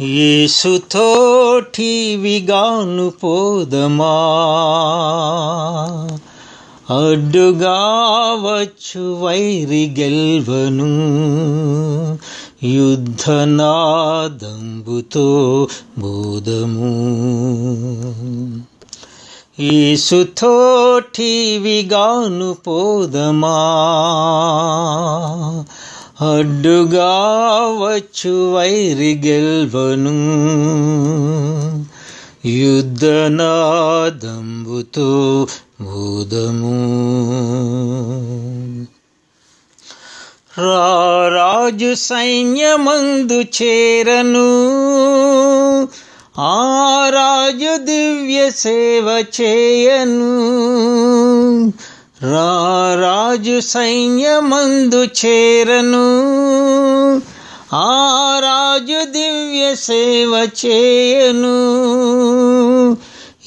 యేసుతోటి విగాను పోదమా? అడ్డుగా వచ్చు వైరి గెల్వను యుద్ధనాదంబుతో బోధము. యేసుతోటి విగాను పోదమా? అడ్డుగా వచ్చు వైరి గెల్వను. యుద్ధనాదంబుతో భూదము రాజు సైన్యమందు చేరను. ఆ రాజు దివ్య సేవ చేయను. రాజు సైన్యమందు చేరను. ఆ రాజు దివ్య సేవ చేయను.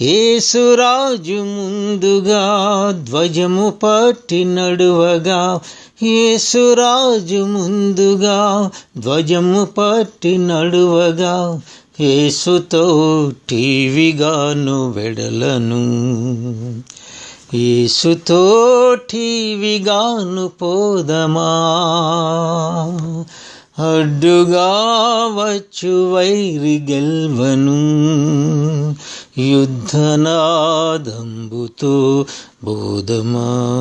ఏసురాజు ముందుగా ధ్వజము పట్టి నడువగా. ఏసురాజు ముందుగా ధ్వజము పట్టి నడువగా. ఏసుతో టీవిగాను వెడలను. ఏసుతో పోదమా? అడ్డుగా వచ్చు వైరి గెల్వను. యుద్ధనాదంబుతో బోధమా?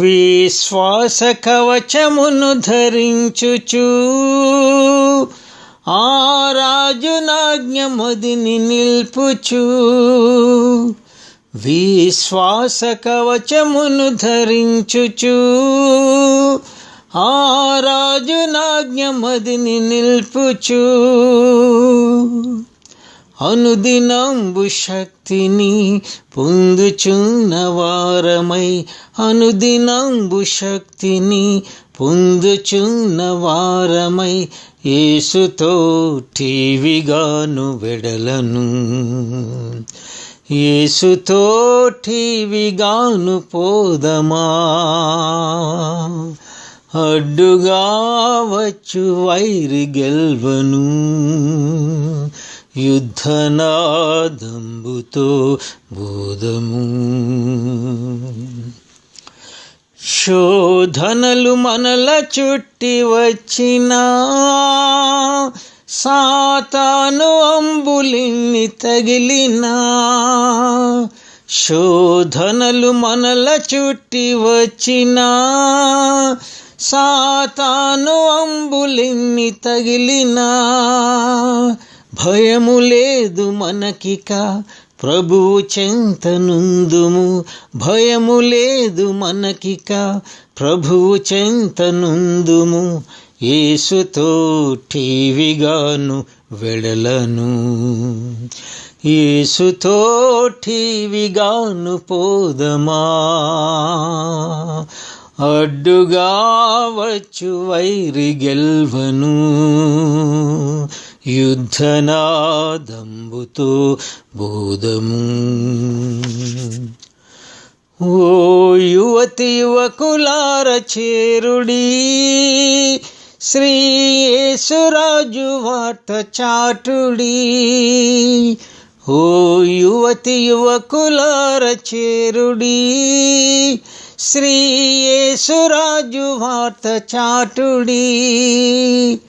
విశ్వాస కవచమును ధరించుచూ ఆ రాజునాజ్ఞమదిని నిల్పుచు. విశ్వాస కవచమును ధరించుచు. ఆ రాజునాజ్ఞమదిని నిల్పుచు. అనుదినంబు శక్తిని పొందుచున్న వారమై అనుదినంబు శక్తిని పొందుచున్న వారమై యేసుతో టీవిగాను వెడలను. యేసుతో టీవిగాను పోదమా? అడ్డుగా వచ్చు వైరి గెల్వను. యుద్ధనాదంబుతో బోధము. శోధనలు మనల చుట్టి వచ్చిన సాతాను అంబులిన్ని తగిలిన. శోధనలు మనల చుట్టి వచ్చిన సాతాను అంబులిన్ని తగిలినా. భయము లేదు మనకిక ప్రభువు చెంతనుందుము భయము లేదు మనకిక. ప్రభువు చెంతనుందుము ఏసుతో టీవిగాను వెడలను. ఏసుతో టీవిగాను పోదమా? అడ్డుగా వచ్చు వైరి గెల్వను. యుద్ధనాదంబుతో బోధము. ఓ యువతి యువకులార చేరుడి శ్రీ యేసురాజు వార్త చాటుడి. ఓ యువతి యువకులార చేరుడి శ్రీ యేసురాజు వార్త చాటుడి.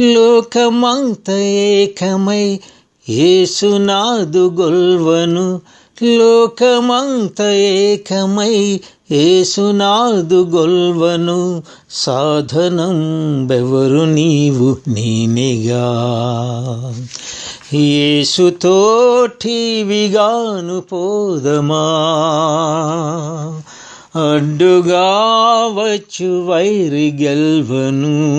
లోకమంత ఏకమై ఏసునాదు గొల్వను లోకమంత ఏకమై ఏసునాదు గొల్వను సాధనం బెవరు నీవు నేనేగా. ఏసుతోటివిగాను పోదమా. అడ్డుగా వచ్చు వైరి గెల్వను.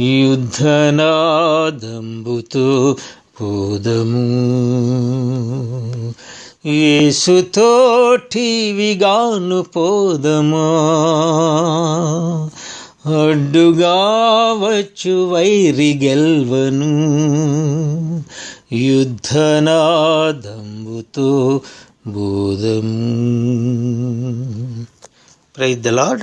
యుద్ధనాదంబుతో పోదము. ఏసుతో పోదమా. అడ్డుగా వచ్చు వైరి గెల్వను. యుద్ధనాదంబుతో బోధము ప్రైజ్ ద లాడ్